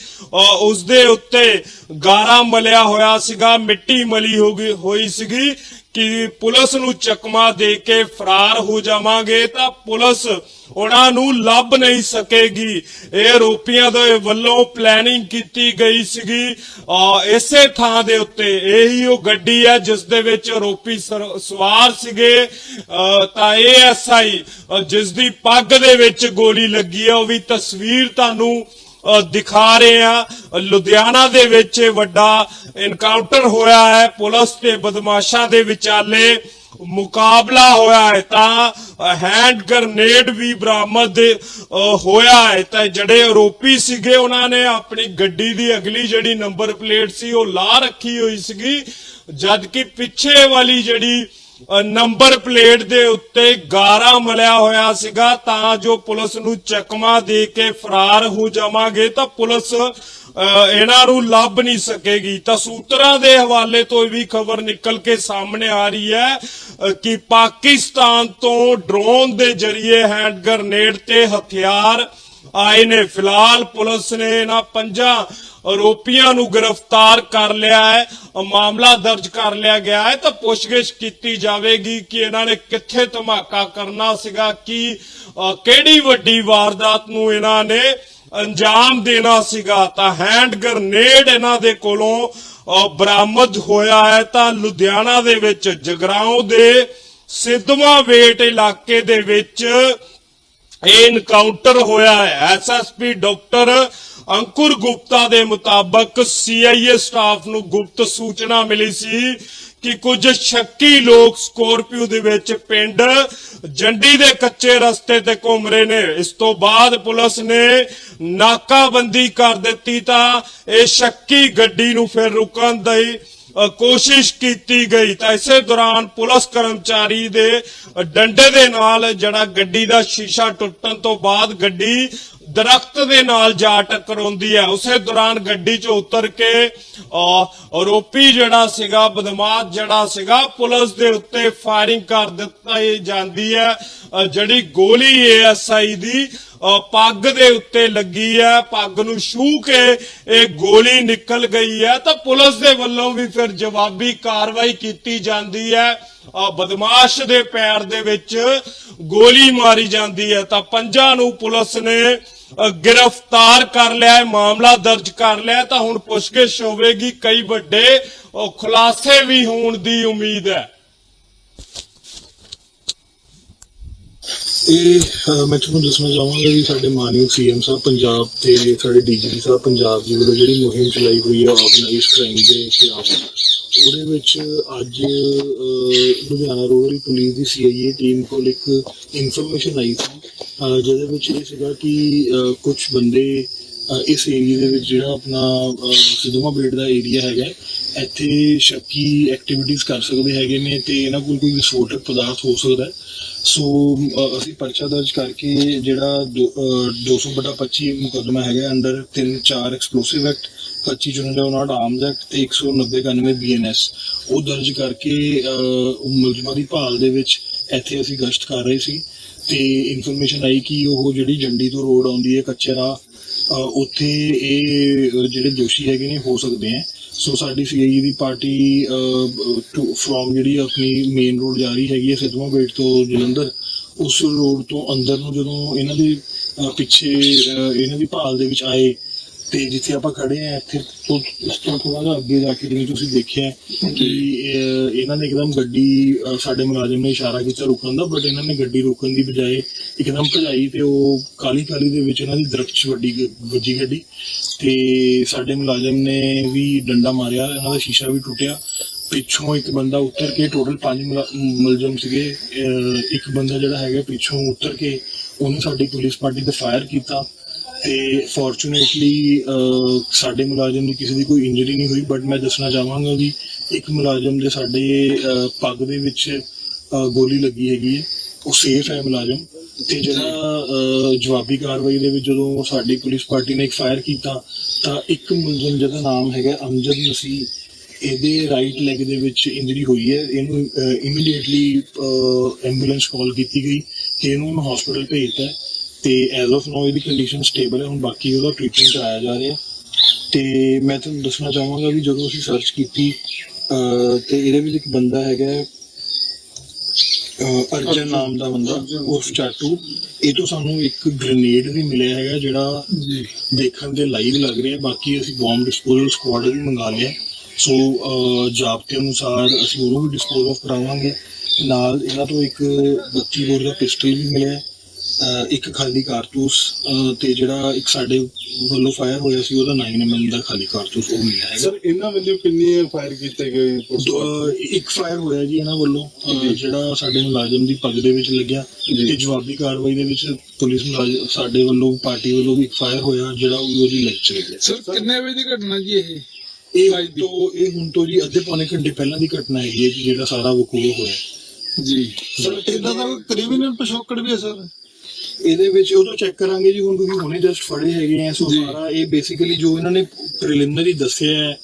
ਉਸ ਦੇ ਉੱਤੇ ਗਾਰਾ ਮਲਿਆ ਹੋਇਆ ਸੀਗਾ ਮਿੱਟੀ ਮਲੀ ਹੋ ਗਈ ਹੋਈ ਸੀਗੀ। ਕਿ ਪੁਲਿਸ ਨੂੰ ਚਕਮਾ ਦੇ ਕੇ ਫਰਾਰ ਹੋ ਜਾਵਾਂਗੇ ਤਾਂ ਪੁਲਿਸ ਉਹਨਾਂ ਨੂੰ ਲੱਭ ਨਹੀਂ ਸਕੇਗੀ। ਇਹ ਆਰੋਪੀਆਂ ਦੇ ਵੱਲੋਂ ਪਲੈਨਿੰਗ ਕੀਤੀ ਗਈ ਸੀਗੀ। ਅ, ਇਸੇ ਥਾਂ ਦੇ ਉੱਤੇ ਇਹੀ ਉਹ ਗੱਡੀ ਹੈ ਜਿਸ ਦੇ ਵਿੱਚ ਆਰੋਪੀ ਸਵਾਰ ਸੀਗੇ। ਅ, ਤਾਂ ਇਹ ਐਸਆਈ ਜਿਸ ਦੀ ਪੱਗ ਦੇ ਵਿੱਚ ਗੋਲੀ ਲੱਗੀ ਹੈ ਉਹ ਵੀ ਤਸਵੀਰ ਤੁਹਾਨੂੰ ਦਿਖਾ ਰਹੇ ਆ ਲੁਧਿਆਣਾ ਦੇ ਵਿੱਚ ਵੱਡਾ ਐਨਕਾਊਂਟਰ ਹੋਇਆ ਹੈ। ਪੁਲਿਸ ਤੇ ਬਦਮਾਸ਼ਾਂ ਦੇ ਵਿਚਾਲੇ ਮੁਕਾਬਲਾ ਹੋਇਆ ਹੈ ਤਾਂ ਹੈਂਡ ਗ੍ਰਨੇਡ ਵੀ ਬਰਾਮਦ ਹੋਇਆ ਹੈ। ਤਾਂ ਜਿਹੜੇ ਆਰੋਪੀ ਸੀਗੇ, ਉਹਨਾਂ ਨੇ ਆਪਣੀ ਗੱਡੀ ਦੀ ਅਗਲੀ ਜਿਹੜੀ ਨੰਬਰ ਪਲੇਟ ਸੀ, ਉਹ ਲਾ ਰੱਖੀ ਹੋਈ ਸੀਗੀ। ਜਦ ਕਿ ਪਿੱਛੇ ਵਾਲੀ ਜਿਹੜੀ ਨੰਬਰ ਪਲੇਟ ਦੇ ਉੱਤੇ ਗਾਰਾ ਮਲਿਆ ਹੋਇਆ ਸੀਗਾ, ਤਾਂ ਜੋ ਪੁਲਿਸ ਨੂੰ ਚਕਮਾ ਦੇ ਕੇ ਫਰਾਰ ਹੋ ਜਾਵਾਂਗੇ, ਤਾਂ ਪੁਲਿਸ ਇਹਨਾਂ ਨੂੰ ਲੱਭ ਨਹੀਂ ਸਕੇਗੀ। ਤਾਂ ਸੂਤਰਾਂ ਦੇ ਹਵਾਲੇ ਤੋਂ ਇਹ ਵੀ ਖਬਰ ਨਿਕਲ ਕੇ ਸਾਹਮਣੇ ਆ ਰਹੀ ਹੈ ਕਿ ਪਾਕਿਸਤਾਨ ਤੋਂ ਡਰੋਨ ਦੇ ਜ਼ਰੀਏ ਹੈਂਡ ਗ੍ਰਨੇਡ ਤੇ ਹਥਿਆਰ ਆਏ ਨੇ ਫਿਲਹਾਲ ਪੁਲਿਸ ਨੇ ਇਹਨਾਂ ਪੰਜਾਂ ਆਰੋਪੀਆਂ ਨੂੰ ਗ੍ਰਿਫਤਾਰ ਕਰ ਲਿਆ ਹੈ ਅ, ਮਾਮਲਾ ਦਰਜ ਕਰ ਲਿਆ ਗਿਆ ਹੈ ਤਾਂ ਪੁੱਛਗਿੱਛ ਕੀਤੀ ਜਾਵੇਗੀ ਕਿ ਇਹਨਾਂ ਨੇ ਕਿੱਥੇ ਧਮਾਕਾ ਕਰਨਾ ਸੀਗਾ ਕਿ ਕਿਹੜੀ ਵੱਡੀ ਵਾਰਦਾਤ ਨੂੰ ਇਹਨਾਂ ਨੇ ਅੰਜਾਮ ਦੇਣਾ ਸੀਗਾ ਤਾਂ ਹੈਂਡ ਗ੍ਰਨੇਡ ਇਹਨਾਂ ਦੇ ਕੋਲੋਂ ਬਰਾਮਦ ਹੋਇਆ ਹੈ ਤਾਂ ਲੁਧਿਆਣਾ ਦੇ ਵਿੱਚ ਜਗਰਾਉਂ ਦੇ ਸਿੱਧਵਾਂ ਵੇਟ ਇਲਾਕੇ ਦੇ ਵਿੱਚ ਇਹ ਇਨਕਾਊਂਟਰ ਹੋਇਆ ਹੈ। ਐਸਐਸਪੀ ਡਾਕਟਰ ਅੰਕੁਰ ਗੁਪਤਾ ਦੇ ਮੁਤਾਬਕ ਸੀਆਈਏ ਸਟਾਫ ਨੂੰ ਗੁਪਤ ਸੂਚਨਾ ਮਿਲੀ ਸੀ ਕਿ ਕੁਝ ਸ਼ੱਕੀ ਲੋਕ ਸਕੋਰਪੀਓ ਦੇ ਵਿੱਚ ਪਿੰਡ ਜੰਡੀ ਦੇ ਕੱਚੇ ਰਸਤੇ ਤੇ ਘੁੰਮ ਰਹੇ ਨੇ। ਇਸ ਤੋਂ ਬਾਅਦ ਪੁਲਿਸ ਨੇ ਨਾਕਾਬੰਦੀ ਕਰ ਦਿੱਤੀ ਤਾਂ ਇਹ ਸ਼ੱਕੀ ਗੱਡੀ ਨੂੰ ਫਿਰ ਰੁਕਣ ਦੀ ਕੋਸ਼ਿਸ਼ ਕੀਤੀ ਗਈ ਤਾਂ ਇਸੇ ਦੌਰਾਨ ਪੁਲਿਸ ਕਰਮਚਾਰੀ ਦੇ ਡੰਡੇ ਦੇ ਨਾਲ ਜਿਹੜਾ ਗੱਡੀ ਦਾ ਸ਼ੀਸ਼ਾ ਟੁੱਟਣ ਤੋਂ ਬਾਅਦ ਗੱਡੀ ਦਰਖਤ ਦੇ ਨਾਲ ਜਾ ਟਕਰਾਉਂਦੀ ਹੈ। ਉਸੇ ਦੌਰਾਨ ਗੱਡੀ 'ਚ ਉਤਰ ਕੇ ਅਹ, ਆਰੋਪੀ ਜਿਹੜਾ ਸੀਗਾ ਬਦਮਾਸ਼ ਜਿਹੜਾ ਸੀਗਾ ਪੁਲਿਸ ਦੇ ਉੱਤੇ ਫਾਇਰਿੰਗ ਕਰ ਦਿੱਤੀ ਜਾਂਦੀ ਹੈ। ਜਿਹੜੀ ਗੋਲੀ ਏਐਸਆਈ ਦੀ ਪੱਗ ਦੇ ਉੱਤੇ ਲੱਗੀ ਹੈ। ਪੱਗ ਨੂੰ ਛੂ ਕੇ ਇਹ ਗੋਲੀ ਨਿਕਲ ਗਈ ਹੈ। ਤਾਂ ਪੁਲਿਸ ਦੇ ਵੱਲੋਂ ਵੀ ਫਿਰ ਜਵਾਬੀ ਕਾਰਵਾਈ ਕੀਤੀ ਜਾਂਦੀ ਹੈ। ਬਦਮਾਸ਼ ਦੇ ਪੈਰ ਦੇ ਵਿੱਚ ਗੋਲੀ ਮਾਰੀ ਜਾਂਦੀ ਹੈ। ਤਾਂ ਪੰਜਾਂ ਨੂੰ ਪੁਲਿਸ ਨੇ ਗ੍ਰਿਫਤਾਰ ਕਰ ਲਿਆ ਹੈ, ਮਾਮਲਾ ਦਰਜ ਕਰ ਲਿਆ ਤਾਂ ਹੁਣ ਪੁੱਛਗਿੱਛ ਹੋਵੇਗੀ, ਕਈ ਵੱਡੇ ਖੁਲਾਸੇ ਵੀ ਹੋਣ ਦੀ ਉਮੀਦ ਹੈ। ਇਹ ਮੈਂ ਤੁਹਾਨੂੰ ਦੱਸਣਾ ਚਾਹਾਂਗਾ ਵੀ ਸਾਡੇ ਮਾਨਯੋਗ ਸੀਐਮ ਸਾਹਿਬ ਪੰਜਾਬ ਤੇ ਸਾਡੇ ਡੀਜੀਪੀ ਸਾਹਿਬ, ਪੰਜਾਬ ਜੀ ਵੱਲੋਂ ਜਿਹੜੀ ਮੁਹਿੰਮ ਚਲਾਈ ਹੋਈ ਹੈ ਆਰਗੇਨਾਈਜ਼ਡ ਕ੍ਰਾਈਮ ਦੇ ਖਿਲਾਫ। ਉਹਦੇ ਵਿੱਚ ਅੱਜ ਲੁਧਿਆਣਾ ਰੂਰਲ ਪੁਲਿਸ ਦੀ ਸੀਆਈਏ ਟੀਮ ਕੋਲ ਇੱਕ ਇਨਫੋਰਮੇਸ਼ਨ ਆਈ ਸੀ ਜਿਹਦੇ ਵਿੱਚ ਇਹ ਸੀਗਾ ਕਿ ਕੁਝ ਬੰਦੇ ਇਸ ਏਰੀਆ ਦੇ ਵਿੱਚ ਜਿਹੜਾ ਆਪਣਾ ਅਹ, ਬੇਟ ਦਾ ਏਰੀਆ ਹੈਗਾ ਇੱਥੇ ਸ਼ੱਕੀ ਐਕਟੀਵਿਟੀਜ਼ ਕਰ ਸਕਦੇ ਹੈਗੇ ਨੇ ਤੇ ਇਹਨਾਂ ਕੋਲ ਕੋਈ ਵਿਸਫੋਟਕ ਪਦਾਰਥ ਹੋ ਸਕਦਾ ਹੈ। ਸੋ ਅਸੀਂ ਪਰਚਾ ਦਰਜ ਕਰਕੇ ਜਿਹੜਾ ਦੋ- ਅ, 200 ਬਟਾ 25 ਮੁਕੱਦਮਾ ਹੈਗਾ ਅੰਡਰ 3 4 ਐਕਸਪਲੋਸਿਵ ਐਕਟ 25 ਜੁਨਲ ਨਾਟ ਆਰਮਜ਼ ਐਕਟ ਤੇ 190 91 ਬੀਐਨਐਸ ਉਹ ਦਰਜ ਕਰਕੇ ਮੁਲਜ਼ਮਾਂ ਦੀ ਭਾਲ ਦੇ ਵਿੱਚ ਇੱਥੇ ਅਸੀਂ ਗਸ਼ਤ ਕਰ ਰਹੇ ਸੀ ਤੇ ਇਨਫੋਰਮੇਸ਼ਨ ਆਈ ਕਿ ਉਹ ਜਿਹੜੀ ਜੰਡੀ ਤੋਂ ਰੋਡ ਆਉਂਦੀ ਹੈ ਕੱਚੇ ਰਾਹ ਉੱਥੇ ਇਹ ਜਿਹੜੇ ਦੋਸ਼ੀ ਹੈਗੇ ਨੇ ਹੋ ਸਕਦੇ ਆ ਸੋ ਸਾਡੀ ਸੀਆਈਏ ਦੀ ਪਾਰਟੀ ਟੂ ਫਰੋਮ ਜਿਹੜੀ ਆਪਣੀ ਮੇਨ ਰੋਡ ਜਾ ਰਹੀ ਹੈਗੀ ਹੈ ਸਿੱਧਵਾਂ ਬੇਟ ਤੋਂ ਜਲੰਧਰ ਉਸ ਰੋਡ ਤੋਂ ਅੰਦਰ ਨੂੰ ਜਦੋਂ ਇਹਨਾਂ ਦੇ ਪਿੱਛੇ ਅ, ਇਹਨਾਂ ਦੀ ਭਾਲ ਦੇ ਵਿੱਚ ਆਏ ਤੇ ਜਿੱਥੇ ਆਪਾਂ ਖੜੇ ਆ ਇੱਥੇ ਤੋਂ ਇਸ ਤੋਂ ਥੋੜਾ ਅੱਗੇ ਜਾ ਕੇ ਜਿਵੇਂ ਤੁਸੀਂ ਦੇਖਿਆ ਕਿ ਇਹਨਾਂ ਨੇ ਇੱਕਦਮ ਗੱਡੀ ਸਾਡੇ ਮੁਲਾਜ਼ਮ ਨੇ ਇਸ਼ਾਰਾ ਕੀਤਾ ਰੁਕਣ ਦਾ ਬਟ ਇਹਨਾਂ ਨੇ ਗੱਡੀ ਰੋਕਣ ਦੀ ਬਜਾਏ ਇੱਕਦਮ ਭਜਾਈ ਤੇ ਉਹ ਕਾਲੀ ਕਾਲੀ ਦੇ ਵਿੱਚ ਇਹਨਾਂ ਦੀ ਦਰਖਤ ਵੱਡੀ ਵੱਜੀ ਗੱਡੀ ਤੇ ਸਾਡੇ ਮੁਲਾਜ਼ਮ ਨੇ ਵੀ ਡੰਡਾ ਮਾਰਿਆ, ਇਹਨਾਂ ਦਾ ਸ਼ੀਸ਼ਾ ਵੀ ਟੁੱਟਿਆ। ਪਿੱਛੋਂ ਇੱਕ ਬੰਦਾ ਉੱਤਰ ਕੇ ਟੋਟਲ ਪੰਜ ਮੁਲਾ- ਮੁਲਜ਼ਮ ਸੀਗੇ, ਅਹ, ਇੱਕ ਬੰਦਾ ਜਿਹੜਾ ਹੈਗਾ ਪਿੱਛੋਂ ਉੱਤਰ ਕੇ ਉਹਨੇ ਸਾਡੀ ਪੁਲਿਸ ਪਾਰਟੀ ਤੇ ਫਾਇਰ ਕੀਤਾ। ਤੇ ਫੋਰਚੂਨੇਟਲੀ ਸਾਡੇ ਮੁਲਾਜ਼ਮ ਦੀ ਕਿਸੇ ਦੀ ਕੋਈ ਇੰਜਰੀ ਨਹੀਂ ਹੋਈ ਬਟ ਮੈਂ ਦੱਸਣਾ ਚਾਹਾਂਗਾ ਵੀ ਇੱਕ ਮੁਲਾਜ਼ਮ ਦੇ ਸਾਡੇ ਪੱਗ ਦੇ ਵਿੱਚ ਗੋਲੀ ਲੱਗੀ ਹੈਗੀ ਹੈ। ਉਹ ਸੇਫ ਹੈ ਮੁਲਾਜ਼ਮ ਤੇ ਜਿਹੜਾ ਜਵਾਬੀ ਕਾਰਵਾਈ ਦੇ ਵਿੱਚ ਜਦੋਂ ਸਾਡੀ ਪੁਲਿਸ ਪਾਰਟੀ ਨੇ ਇੱਕ ਫਾਇਰ ਕੀਤਾ, ਤਾਂ ਇੱਕ ਮੁਲਜ਼ਮ ਜਿਹਦਾ ਨਾਮ ਹੈਗਾ ਅਮਜਦ ਮਸੀਹ, ਇਹਦੇ ਰਾਈਟ ਲੈਗ ਦੇ ਵਿੱਚ ਇੰਜਰੀ ਹੋਈ ਹੈ। ਇਹਨੂੰ ਇਮੀਡੀਏਟਲੀ ਐਂਬੂਲੈਂਸ ਕਾਲ ਕੀਤੀ ਗਈ ਤੇ ਇਹਨੂੰ ਹਸਪੀਟਲ ਭੇਜਤਾ ਤੇ ਐਜ਼ ਆਫ ਨਾਓ ਇਹਦੀ ਕੰਡੀਸ਼ਨ ਸਟੇਬਲ ਹੈ ਹੁਣ ਬਾਕੀ ਉਹਦਾ ਟ੍ਰੀਟਮੈਂਟ ਕਰਾਇਆ ਜਾ ਰਿਹਾ। ਤੇ ਮੈਂ ਤੁਹਾਨੂੰ ਦੱਸਣਾ ਚਾਹਾਂਗਾ ਵੀ ਜਦੋਂ ਅਸੀਂ ਸਰਚ ਕੀਤੀ ਤੇ ਇਹਦੇ ਵਿੱਚ ਇੱਕ ਬੰਦਾ ਹੈਗਾ ਅਰਜਨ ਨਾਮ ਦਾ ਬੰਦਾ ਉਸ ਚਾਟੂ। ਇਹ ਤੋਂ ਸਾਨੂੰ ਇੱਕ ਗ੍ਰੇਨੇਡ ਵੀ ਮਿਲਿਆ ਹੈਗਾ ਜਿਹੜਾ ਦੇਖਣ ਦੇ ਲਾਈਵ ਲੱਗ ਰਿਹਾ। ਬਾਕੀ ਅਸੀਂ ਬੰਬ ਡਿਸਪੋਜ਼ਲ ਸਕੁਆਡ ਵੀ ਮੰਗਾ ਲਿਆ। ਸੋ ਜਾਬਤੇ ਅਨੁਸਾਰ ਅਸੀਂ ਉਹਨੂੰ ਵੀ ਡਿਸਪੋਜ਼ ਆਫ ਕਰਾਵਾਂਗੇ। ਨਾਲ ਇਹਨਾਂ ਤੋਂ ਇੱਕ 32 ਬੋਰ ਦਾ ਪਿਸਟਲ ਵੀ ਮਿਲਿਆ ਇੱਕ ਖਾਲੀ ਕਾਰਤੂਸ ਤੇ ਜਿਹੜਾ ਇੱਕ ਸਾਡੇ ਵੱਲੋਂ ਫਾਇਰ ਹੋਇਆ ਸੀ ਉਹਦਾ 9mm ਦਾ ਖਾਲੀ ਕਾਰਤੂਸ ਉਹ ਮਿਲਿਆ ਹੈਗਾ। ਸਰ ਇਹਨਾਂ ਵੱਲੋਂ ਕਿੰਨੀ ਫਾਇਰ ਕੀਤੇ ਗਏ ਇੱਕ ਫਾਇਰ ਹੋਇਆ ਜੀ ਇਹਨਾਂ ਵੱਲੋਂ ਜਿਹੜਾ ਸਾਡੇ ਮੁਲਾਜ਼ਮ ਦੀ ਪੱਗ ਦੇ ਵਿੱਚ ਲੱਗਿਆ ਜੀ। ਤੇ ਜਵਾਬੀ ਕਾਰਵਾਈ ਦੇ ਵਿੱਚ ਪੁਲਿਸ ਮੁਲਾਜ਼ਮ ਸਾਡੇ ਵੱਲੋਂ ਪਾਰਟੀ ਵੱਲੋਂ ਵੀ ਇੱਕ ਫਾਇਰ ਹੋਇਆ ਜਿਹੜਾ ਉਹ ਉਹਦੀ ਚ ਲੱਗਿਆ ਸਰ ਕਿੰਨੇ ਵਜੇ ਦੀ ਘਟਨਾ ਜੀ ਇਹ? ਇਹ ਅੱਜ ਤੋਂ ਇਹ ਹੁਣ ਤੋਂ ਜੀ ਅੱਧੇ ਪੌਣੇ ਘੰਟੇ ਪਹਿਲਾਂ ਦੀ ਘਟਨਾ ਹੈਗੀ ਹੈ ਜੀ ਜਿਹੜਾ ਸਾਰਾ ਵਕੂਆ ਹੋਇਆ। ਜੀ। ਸਰ ਇਹਦਾ ਦਾ ਕ੍ਰਿਮੀਨਲ ਪਿਛੋਕੜ ਵੀ ਹੈ ਸਰ। ਇਹਦੇ ਵਿੱਚ ਤੋਂ ਚੈੱਕ ਕਰਾਂਗੇ ਜੀ ਹੁਣ ਕਿਉਂਕਿ ਹੁਣੇ ਜਸਟ ਫੜੇ ਹੈਗੇ ਆ ਸੋ। ਸਾਰਾ ਇਹ ਬੇਸਿਕਲੀ ਜੋ ਇਹਨਾਂ ਨੇ ਪ੍ਰੀਲਿਮਿਨਰੀ ਦੱਸਿਆ ਹੈ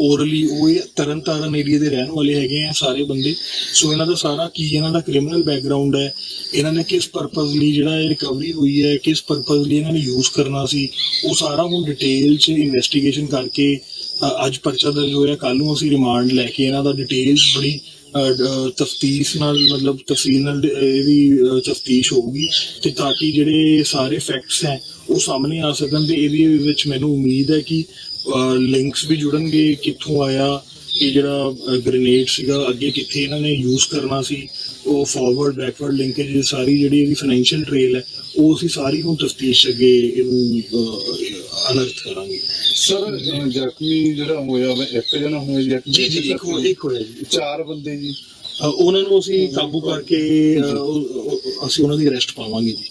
ਓਰਲੀ ਉਹ ਇਹ ਤਰਨ ਤਾਰਨ ਏਰੀਆ ਦੇ ਰਹਿਣ ਵਾਲੇ ਹੈਗੇ ਆ ਸਾਰੇ ਬੰਦੇ ਸੋ ਇਹਨਾਂ ਦਾ ਸਾਰਾ ਕੀ ਇਹਨਾਂ ਦਾ ਕ੍ਰਿਮੀਨਲ ਬੈਕਗ੍ਰਾਉਂਡ ਹੈ ਇਹਨਾਂ ਨੇ ਕਿਸ ਪਰਪਸ ਲਈ ਜਿਹੜਾ ਇਹ ਰਿਕਵਰੀ ਹੋਈ ਹੈ ਕਿਸ ਪਰਪਸ ਲਈ ਇਹਨਾਂ ਨੇ ਯੂਜ਼ ਕਰਨਾ ਸੀ ਉਹ ਸਾਰਾ ਹੁਣ ਡਿਟੇਲ 'ਚ ਇਨਵੈਸਟੀਗੇਸ਼ਨ ਕਰਕੇ ਅੱਜ ਪਰਚਾ ਦਰਜ ਹੋਇਆ ਕੱਲ ਨੂੰ ਅਸੀਂ ਰਿਮਾਂਡ ਲੈ ਕੇ ਇਹਨਾਂ ਦਾ ਡਿਟੇਲਸ ਬੜੀ ਤਫਤੀਸ਼ ਨਾਲ, ਮਤਲਬ ਤਫਸੀਲ ਨਾਲ ਇਹਦੀ ਤਫਤੀਸ਼ ਹੋਊਗੀ ਤੇ ਤਾਂ ਕਿ ਜਿਹੜੇ ਸਾਰੇ ਫੈਕਟਸ ਹੈ, ਉਹ ਸਾਹਮਣੇ ਆ ਸਕਣ ਤੇ ਇਹਦੇ ਵਿੱਚ ਮੈਨੂੰ ਉਮੀਦ ਹੈ ਕਿ ਲਿੰਕਸ ਵੀ ਜੁੜਨਗੇ, ਕਿੱਥੋਂ ਆਇਆ ਇਹ ਜਿਹੜਾ ਗ੍ਰੇਨੇਡ ਸੀਗਾ, ਅੱਗੇ ਕਿੱਥੇ ਇਹਨਾਂ ਨੇ ਯੂਜ਼ ਕਰਨਾ ਸੀ, ਉਹ ਫਾਰਵਰਡ ਬੈਕਵਰਡ ਲਿੰਕੇਜ ਸਾਰੀ ਜਿਹੜੀ ਇਹਦੀ ਫਾਈਨੈਂਸ਼ੀਅਲ ਟ੍ਰੇਲ ਹੈ, ਉਹ ਅਸੀਂ ਸਾਰੀ ਹੁਣ ਤਫਤੀਸ਼ ਅੱਗੇ ਇਹਨੂੰ ਅਨਰਥ ਕਰਾਂਗੇ। ਸਰ ਜ਼ਖਮੀ ਜਿਹੜਾ ਹੋਇਆ ਵਾ ਇੱਕ ਜਣਾ ਹੋਇਆ ਜੀ ਇੱਕ ਜੀ ਜੀ ਇੱਕ ਹੋ- ਇੱਕ ਹੋਇਆ ਜੀ। ਚਾਰ ਬੰਦੇ ਜੀ। ਅ, ਉਹਨਾਂ ਨੂੰ ਅਸੀਂ ਕਾਬੂ ਕਰਕੇ ਅ, ਉਹ- ਉਹ- ਅਸੀਂ ਉਹਨਾਂ ਦੀ ਅਰੈਸਟ ਪਾਵਾਂਗੇ ਜੀ।